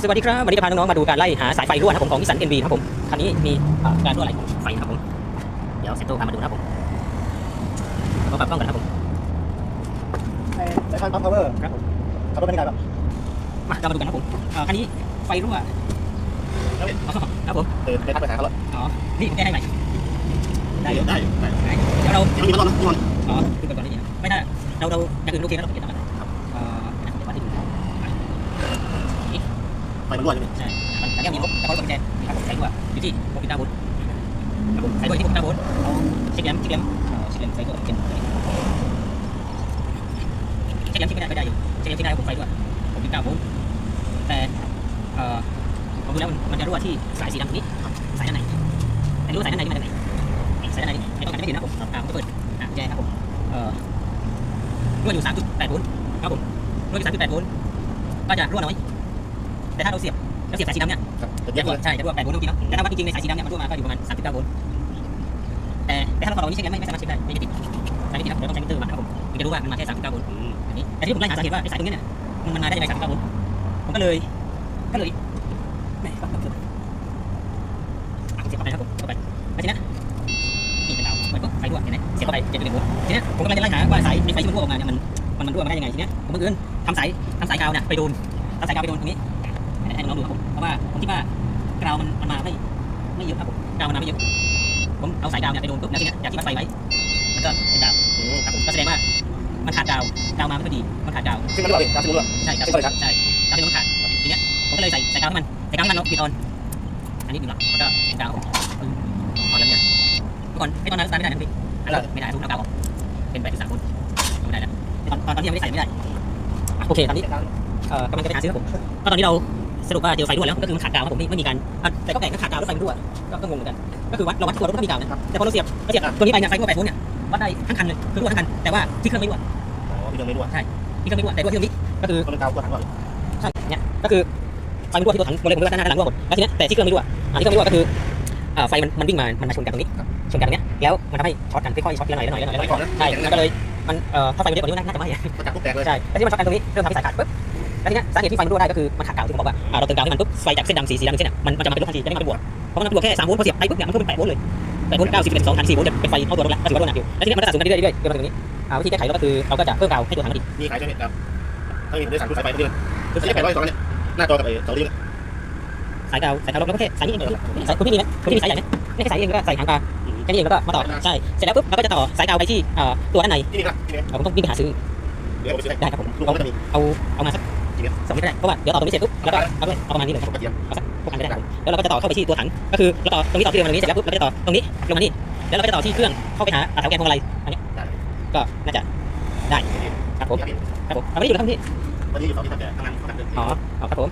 สวัสดีครับ วันนี้จะพาน้องๆมาดูการไล่หาสายไฟรั่วนะครับผมของนิสสันเอ็นบีนะครับผม คันนี้มีเอ่อการรั่วไหลของไฟนะครับผม เดี๋ยวเซตโต้พามาดูนะครับผมก็ปรับกล้องก่อนนะครับผมไอ้สายไฟปั๊มพาวเวอร์ครับผมขับรถเป็นยังไงบ้างมาเรามาดูกันนะครับผมเอ่อคันนี้ไฟรั่วอ๋อครับผมเออไปทักไปหาเขาแล้วอ๋อ นี่ผมแก้ให้ใหม่ได้อยู่ได้ได้ เดี๋ยวเรายังมีมันรอดนะมันอ๋อดูกันก่อนนิดนึงไม่ได้ เราเราอย่างอื่นโอเคแล้วเราเปลี่ยนแล้วกันเอ่อเดี๋ยวมาที่ดู ไฟมันรั่วอยู่นี่ใช่มันอันนี้มีลบแต่เขาลบกุญแจนี่ครับผมใส่รั่วอยู่ที่69โวลต์ครับผมใส่รั่วที่69โวลต์เอาช็คแรมช็คแรมเอ่อเช็คแรมใส่รั่วเป็นช็คแรมช็คไม่ได้ไม่ได้อยู่ช็คแรมเช็คได้ผมไฟรั่ว69โวลต์แต่เอ่อผมดูแล้วมันมันจะรั่วที่สายสีดำตรงนี้สายด้านในแต่ไม่รู้สายด้านในนี่มาจากไหนสายด้านในนี่ไม่ต้องการไม่ถึงนะผมอ่าผมก็เปิดอ่ากุญแจครับผมเอ่อรั่วอยู่3.8โวลต์ครับผมรั่วอยู่3.8โวลต์ก็จะรั่วน้อย แต่ถ้าเราเสียบเราเสียบสายสีดำเนี่ยครับจะจะแยกรั่เลวยใช่จะรั่ว8โวลต์จริงๆเนาะแต่ถ้าวัดจริงๆในสายสีดำเนี่ยมันรั่วมาก็อยู่ประมาณ39โวลต์แต่แต่ถ้าเราต่อตรงนี้เช็คแล้วไม่ไม่สามารถเช็คได้ไม่จะติดไม่จะติดครับเดี๋ยวต้องใช้มิเตอร์วัดนะครับผมถึงจะรู้ว่ามันมาแค่39โวลต์อันนี้แต่ที่ผมไล่หาสาเหตุว่าไอ้สายตรงนี้เนี่ยมันมันมาได้ยังไง39โวลต์ผมก็เลยก็เลยแหม่ปักปักเกือบอะเสียบเข้าไปครับผมเข้าไปแล้วทีนี้นี่เป็นดาวเปิดปุ๊บไฟรั่วเห็นไหมเสียบเข้าไปเจ็ดจุดหนึ่งโวลต์ทีนี้ผมกำลังจะไล่หาว่าสายไฟที่มันรั่วออกมาเนี่ยมันมันมันรั่วมาได้ยังไงทีนี้ผมบังเอิญทำสายทำสายกาวเนี่ยไปโดนทำสายกาวไปโดนตรงนี้ ให้ให้น้องดูครับผมเพราะว่าผมคิดว่ากาวมันมันมาไม่ไม่เยอะครับผมกาวมันมาไม่เยอะผมเอาสายกาวเนี่ยไปโดนปุ๊บแล้วทีนี้อยากที่มันไฟไว้มันก็เป็นดาวครับผมก็แสดงว่ามันขาดกาวกาวมาไม่พอดีมันขาดกาวซึ่งมันรั่วเลยน้ำซึ่งมันรั่วใช่ครับไม่เป็นไรครับใช่กาวที่มันขาดทีเนี้ยผมก็เลยใส่ใส่กาวให้มันใส่กาวให้มันเนาะปิดออนอันนี้หนึ่งหลักมันก็เป็นกาวครับผมออนแล้วเนี่ยเมื่อก่อนไอ้ตอนนั้นสตาร์ทไม่ได้นะพี่อันนั้นไม่ได้ทุกเอากาวออกเป็นแปดสิบสามคนไม่ได้แล้วตอนตอนตอนที่ยังไม่ได้ใส่ไม่ได้อะโอเคตอนนี้เอ่อกำลังจะไปหาซื้อครับผมก็ตอนนี้เรา สรุปว่าเจอไฟรั่วแล้วก็คือมันขาดกาวครับผมไม่ไม่มีการอะแต่ก็แปลกนะขาดกาวแล้วไฟมันรั่วก็ก็งงเหมือนกันก็คือวัดเราวัดตัวรถก็มีกาวนะแต่พอเราเสียบเราเสียบตัวนี้ไปเนี่ยไฟรั่วแปดโวลต์เนี่ยวัดได้ทั้งคันเลยคือรั่วทั้งคันแต่ว่าที่เครื่องไม่รั่วอ๋อมีเรื่องไม่รั่วที่เครื่องไม่รั่วแต่รั่วที่ตรงนี้ก็คือมันเป็นกาวตัวถังรั่วใช่เนี่ยก็คือไฟมันรั่วที่ตัวถังหมดเลยผมเลยว่าด้านหน้าด้านหลังรั่วหมดแล้วทีเนี้ยแต่ที่เครื่องไม่รั่วอ่าที่เครื่องไม่รั่วก็คืออ่าไฟมันมันวิ่งมามันมาชนกันตรงนี้ชนกันตรงเนี้ยแล้วมันทำให้ช็อตกันค่อยๆช็อตทีละหน่อยละหน่อยละหน่อยละหน่อยใช่มันก็เลยมันเอ่อถ้าไฟมันเยอะกว่านี้น่าจะไหม้มันจับปุ๊บแตกเลยใช่แต่ที่มันช็อตกันตรงนี้เริ่มทำให้สายขาดปุ๊บ แล้วทีเนี้ยสาเหตุที่ไฟมันรั่วได้ก็คือมันขาดกาวที่ผมบอกว่าอ่าเราเติมกาวให้มันปุ๊บไฟจากเส้นดำสีสีดำเส้นอะมันมันจะมาเป็นลบทันทีจะไม่มาเป็นบวกเพราะมันเป็นบวกแค่3โวลต์พอเสียบไปปุ๊บเนี่ยมันเพิ่มเป็น8โวลต์เลย8โวลต์9 10 11 2 3 4โวลต์จะเป็นไฟเข้าตัวรถแล้วก็ถือว่ารั่วหนักอยู่แล้วทีนี้มันก็สะสมกันเรื่อยๆเรื่อยๆจนมาถึงตรงนี้อ่าวิธีแก้ไขเราก็คือเราก็จะเพิ่มกาวให้ตัวถังมันดีมีขายใช่ไหมครับถ้ามีได้สั่งดูสายไฟเพื่อนคือสายแปดร้อยสองเนี่ยหน้าจอกับไอ้เสาดิ้งสายกาวสายกาวลบแล้วก็แค่สายนี้เองสายคุณพี่มีไหมคุณพี่มีสายใหญ่ไหมไม่ใช่สายเองก็ใส่หางปลาแค่นี้เองแล้วก็มาต่อใช่เสร็จแล้วปุ๊บเราก็จะต่อสายกาวไปที่เอ่อตัวด้านในที่นี่ครับที่นี่เราต้องวิ่งไปหาซื้อเดี๋ยวผมไปซื้อให้ได้ครับผมลูกเขาไม่จะมีเอาเอามาสัก สองเมตรก็ได้เพราะว่าเดี๋ยวต่อตรงนี้เสร็จปุ๊บแล้วก็เอาด้วยเอาประมาณนี้เลยครับกระเทียมเอาสักพวกอันก็ได้ครับผมแล้วเราก็จะต่อเข้าไปที่ตัวถังก็คือเราต่อตรงนี้ต่อที่เดิมตรงนี้เสร็จแล้วปุ๊บเราก็จะต่อตรงนี้ลงมานี่แล้วเราก็จะต่อที่เครื่องเข้าไปหาแถวแกนพวงมาลัยอันนี้ก็น่าจะได้ครับผมครับผมเอาไม่ได้อยู่แล้วครับพี่วันนี้อยู่ฝั่งที่ทำแต่ทำงานทำงานเดินอ๋ออ๋อครับผม